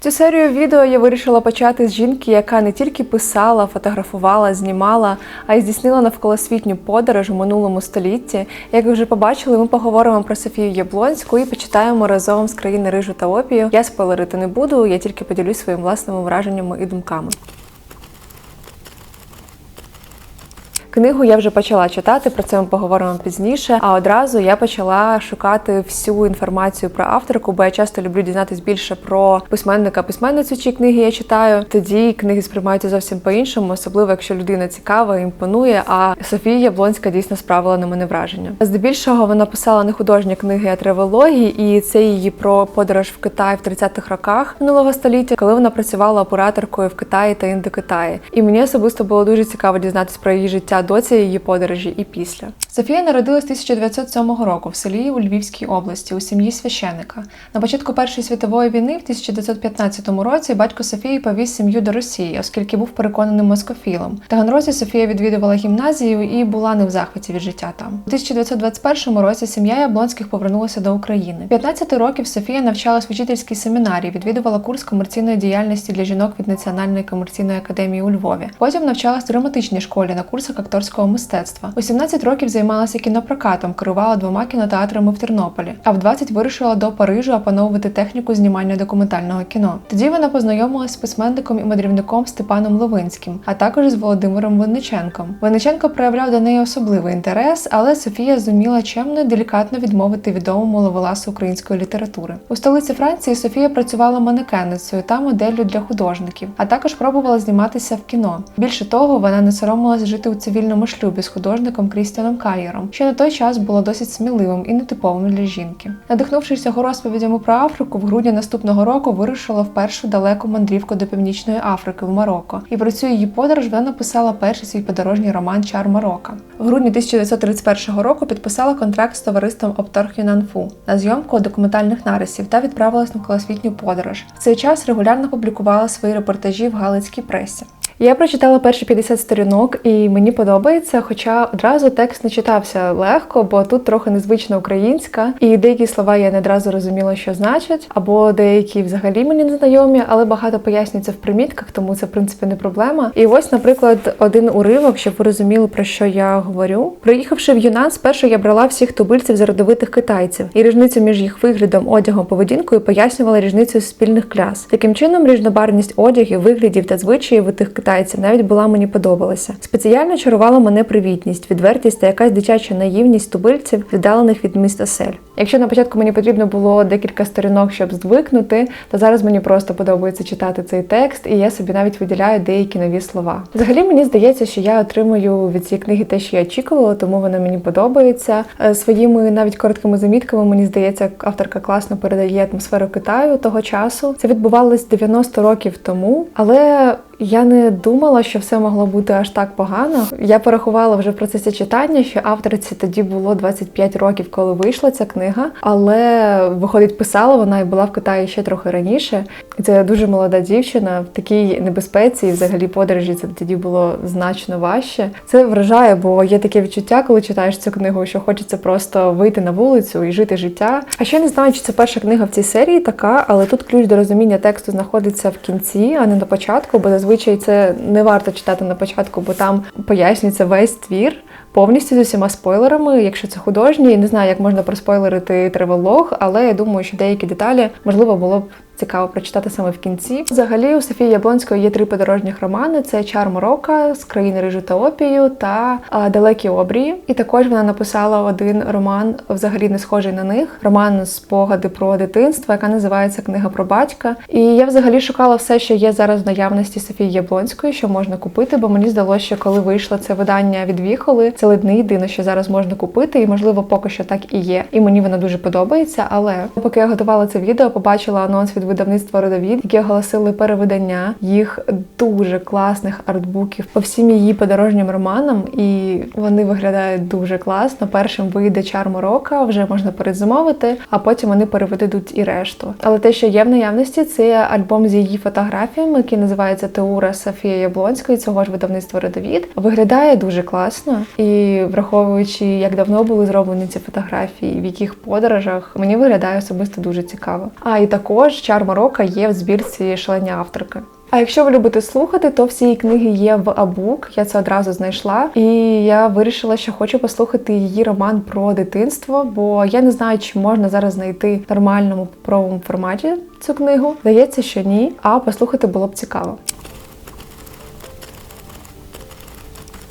Цю серію відео я вирішила почати з жінки, яка не тільки писала, фотографувала, знімала, а й здійснила навколосвітню подорож у минулому столітті. Як ви вже побачили, ми поговоримо про Софію Яблонську і почитаємо разом з країни рижу та опію. Я спойлерити не буду, я тільки поділюсь своїми власними враженнями і думками. Книгу я вже почала читати, про це ми поговоримо пізніше. А одразу я почала шукати всю інформацію про авторку, бо я часто люблю дізнатись більше про письменника, письменницю, чиї книги я читаю. Тоді книги сприймаються зовсім по-іншому, особливо якщо людина цікава, імпонує. А Софія Яблонська дійсно справила на мене враження. Здебільшого вона писала не художні книги, а травології, і це її про подорож в Китай в 30-х роках минулого століття, коли вона працювала операторкою в Китаї та Індокитаї. І мені особисто було дуже цікаво дізнатися про її життя до цієї подорожі і після. Софія народилась 1907 року в селі у Львівській області у сім'ї священика. На початку Першої світової війни, в 1915 році, батько Софії повіз сім'ю до Росії, оскільки був переконаним москофілом. В Таганрозі Софія відвідувала гімназію і була не в захваті від життя там. У 1921 році сім'я Яблонських повернулася до України. 15 років Софія навчалась в учительській семінарії, відвідувала курс комерційної діяльності для жінок від Національної комерційної академії у Львові. Потім навчалась в драматичній школі на курсах акторського мистецтва. У 17 років займалася кінопрокатом, керувала двома кінотеатрами в Тернополі. А в 20 вирушила до Парижу опановувати техніку знімання документального кіно. Тоді вона познайомилась з письменником і мандрівником Степаном Ловинським, а також з Володимиром Винниченком. Винниченко проявляв до неї особливий інтерес, але Софія зуміла чемно і делікатно відмовити відомому ловеласу української літератури. У столиці Франції Софія працювала манекенницею та моделлю для художників, а також пробувала зніматися в кіно. Більше того, вона не соромилась жити у цивільному шлюбі з художником Крістіаном Кальєром, що на той час було досить сміливим і нетиповим для жінки. Надихнувшись його розповідями про Африку, в грудні наступного року вирушила в першу далеку мандрівку до Північної Африки в Марокко. І про цю її подорож вона написала перший свій подорожній роман Чар Марокко. В грудні 1931 року підписала контракт з товариством Опторг Юнанфу на зйомку документальних нарисів та відправилась на колосвітню подорож. В цей час регулярно публікувала свої репортажі в галицькій пресі. Я прочитала перші 50 сторінок, і мені подобається, хоча одразу текст не читався легко, бо тут трохи незвична українська, і деякі слова я не одразу розуміла, що значать, або деякі взагалі мені не знайомі, але багато пояснюється в примітках, тому це в принципі не проблема. І ось, наприклад, один уривок, щоб ви розуміли про що я говорю. Приїхавши в Юнан, спершу я брала всіх тубильців за родовитих китайців, і різницю між їх виглядом, одягом, поведінкою пояснювала різницю спільних кляс. Таким чином, різнобарвність одягів, виглядів та звичаїв у тих китайців навіть була мені подобалася. Спеціально чарувала мене привітність, відвертість та якась дитяча наївність тубильців, віддалених від міста сель. Якщо на початку мені потрібно було декілька сторінок, щоб звикнути, то зараз мені просто подобається читати цей текст, і я собі навіть виділяю деякі нові слова. Взагалі мені здається, що я отримую від цієї книги те, що я очікувала, тому вона мені подобається. Е, Своїми навіть короткими замітками мені здається, авторка класно передає атмосферу Китаю того часу. Це відбувалось 90 років тому, але я не думала, що все могло бути аж так погано. Я порахувала вже в процесі читання, що авторці тоді було 25 років, коли вийшла ця книга. Але виходить, писала вона і була в Китаї ще трохи раніше. Це дуже молода дівчина в такій небезпеці, і взагалі подорожі це тоді було значно важче. Це вражає, бо є таке відчуття, коли читаєш цю книгу, що хочеться просто вийти на вулицю і жити життя. А ще не знаю, чи це перша книга в цій серії така, але тут ключ до розуміння тексту знаходиться в кінці, а не на початку, бо зазвичай це не варто читати на початку, бо там пояснюється весь твір. Повністю з усіма спойлерами, якщо це художній, не знаю, як можна проспойлерити тривелог, але я думаю, що деякі деталі можливо було б цікаво прочитати саме в кінці. Взагалі, у Софії Яблонської є три подорожніх романи: це Чар Морока з країни Рижу та Опію та Далекі обрії. І також вона написала один роман, взагалі не схожий на них. Роман спогади про дитинство, яка називається Книга про батька. І я взагалі шукала все, що є зараз в наявності Софії Яблонської, що можна купити, бо мені здалося, що коли вийшло це видання від Віхоли, це ледь не єдине, що зараз можна купити, і можливо поки що так і є. І мені вона дуже подобається. Але поки я готувала це відео, побачила анонс від видавництва Родовід, які оголосили перевидання їх дуже класних артбуків по всім її подорожнім романам, і вони виглядають дуже класно. Першим вийде чар Морока, вже можна передзамовити, а потім вони переведуть і решту. Але те, що є в наявності, це альбом з її фотографіями, який називається Теура Софія Яблонської, цього ж видавництва Родовід. Виглядає дуже класно і враховуючи, як давно були зроблені ці фотографії, в яких подорожах мені виглядає особисто дуже цікаво. А і також чар Чар є в збірці шалені авторки. А якщо ви любите слухати, то всі її книги є в Абук. Я це одразу знайшла, і я вирішила, що хочу послухати її роман про дитинство, бо я не знаю, чи можна зараз знайти в нормальному паперовому форматі цю книгу. Здається, що ні. А послухати було б цікаво.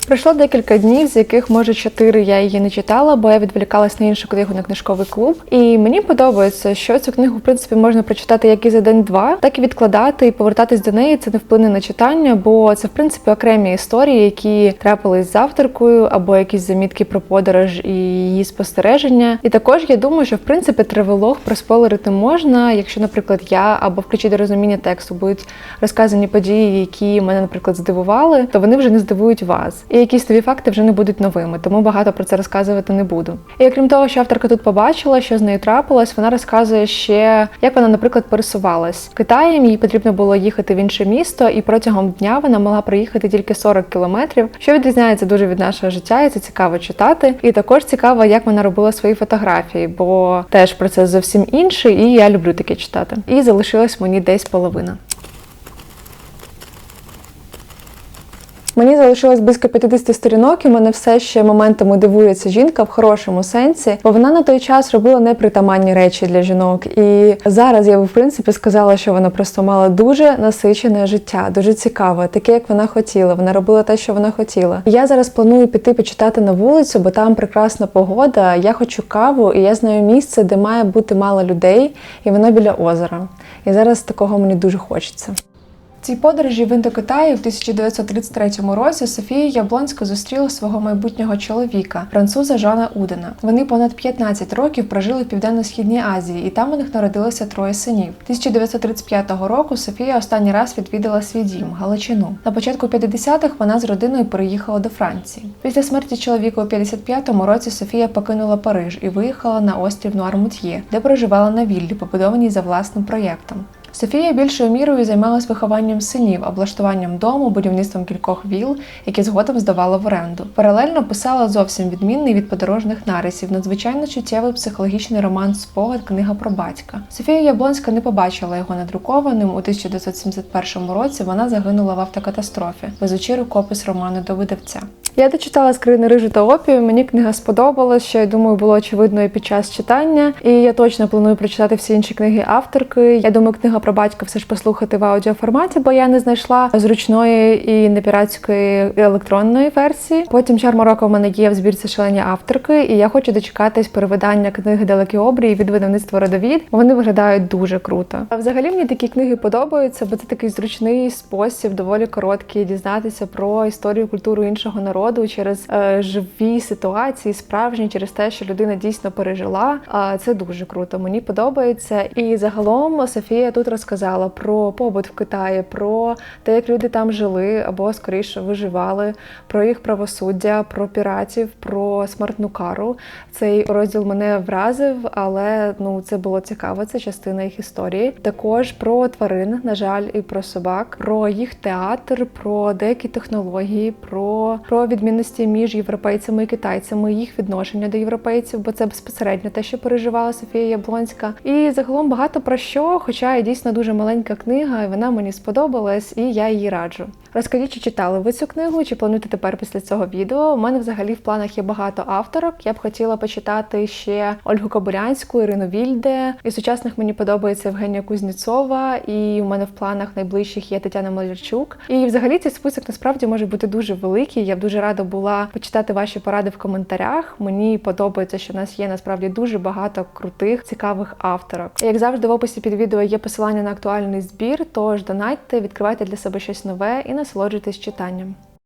Пройшло декілька днів, з яких може чотири я її не читала, бо я відволікалась на іншу книгу на книжковий клуб. І мені подобається, що цю книгу в принципі можна прочитати як і за день-два, так і відкладати і повертатись до неї. Це не вплине на читання, бо це в принципі окремі історії, які трапились з авторкою, або якісь замітки про подорож і її спостереження. І також я думаю, що в принципі тривелог проспойлерити можна, якщо, наприклад, я або в ключі до розуміння тексту будуть розказані події, які мене, наприклад, здивували, то вони вже не здивують вас. І якісь нові факти вже не будуть новими, тому багато про це розказувати не буду. І окрім того, що авторка тут побачила, що з нею трапилось, вона розказує ще, як вона, наприклад, пересувалась Китаєм. Їй потрібно було їхати в інше місто, і протягом дня вона могла проїхати тільки 40 кілометрів, що відрізняється дуже від нашого життя, і це цікаво читати. І також цікаво, як вона робила свої фотографії, бо теж процес зовсім інший, і я люблю таке читати. І залишилась мені десь половина. Мені залишилось близько 50 сторінок, і мене все ще моментами дивує ця жінка в хорошому сенсі, бо вона на той час робила непритаманні речі для жінок. І зараз я би в принципі сказала, що вона просто мала дуже насичене життя, дуже цікаве, таке, як вона хотіла. Вона робила те, що вона хотіла. І я зараз планую піти почитати на вулицю, бо там прекрасна погода. Я хочу каву, і я знаю місце, де має бути мало людей, і воно біля озера. І зараз такого мені дуже хочеться. Цій подорожі в Індокитаї в 1933 році Софія Яблонська зустріла свого майбутнього чоловіка, француза Жана Удена. Вони понад 15 років прожили в Південно-Східній Азії, і там у них народилося троє синів. 1935 року Софія останній раз відвідала свій дім Галичину. На початку 50-х вона з родиною переїхала до Франції. Після смерті чоловіка у 55-му році Софія покинула Париж і виїхала на острів Нуармутьє, де проживала на віллі, побудованій за власним проєктом. Софія більшою мірою займалась вихованням синів, облаштуванням дому, будівництвом кількох віл, які згодом здавала в оренду. Паралельно писала зовсім відмінний від подорожних нарисів, надзвичайно чуттєвий психологічний роман Спогад книга про батька. Софія Яблонська не побачила його надрукованим. У 1971 році вона загинула в автокатастрофі, везучи рукопис роману до видавця. Я дочитала скрини рижу та опію. Мені книга сподобалась, що я думаю, було очевидно і під час читання. І я точно планую прочитати всі інші книги авторки. Я думаю, книга про батька все ж послухати в аудіоформаті, бо я не знайшла зручної і непіратської електронної версії. Потім чар Марокко в мене є в збірці шалені авторки, і я хочу дочекатись перевидання книги Далекі обрії від видавництва Родовід. Вони виглядають дуже круто. А взагалі мені такі книги подобаються, бо це такий зручний спосіб, доволі короткий, дізнатися про історію культуру іншого народу через е, живі ситуації, справжні, через те, що людина дійсно пережила. А це дуже круто. Мені подобається. І загалом Софія тут розказала про побут в Китаї, про те, як люди там жили або скоріше виживали, про їх правосуддя, про піратів, про смертну кару. Цей розділ мене вразив, але ну це було цікаво. Це частина їх історії. Також про тварин, на жаль, і про собак, про їх театр, про деякі технології, про, про відмінності між європейцями і китайцями, їх відношення до європейців, бо це безпосередньо те, що переживала Софія Яблонська. І загалом багато про що, хоча і дійсно дуже маленька книга, і вона мені сподобалась, і я її раджу. Розкажіть, чи читали ви цю книгу, чи плануєте тепер після цього відео? У мене взагалі в планах є багато авторок. Я б хотіла почитати ще Ольгу Кобилянську, Ірину Вільде. Із сучасних мені подобається Євгенія Кузніцова, і у мене в планах найближчих є Тетяна Малярчук. І взагалі цей список насправді може бути дуже великий. Я б дуже рада була почитати ваші поради в коментарях. Мені подобається, що в нас є насправді дуже багато крутих, цікавих авторок. Як завжди, в описі під відео є посилання на актуальний збір. Тож донатьте, відкривайте для себе щось нове і насолоджуйтесь читанням.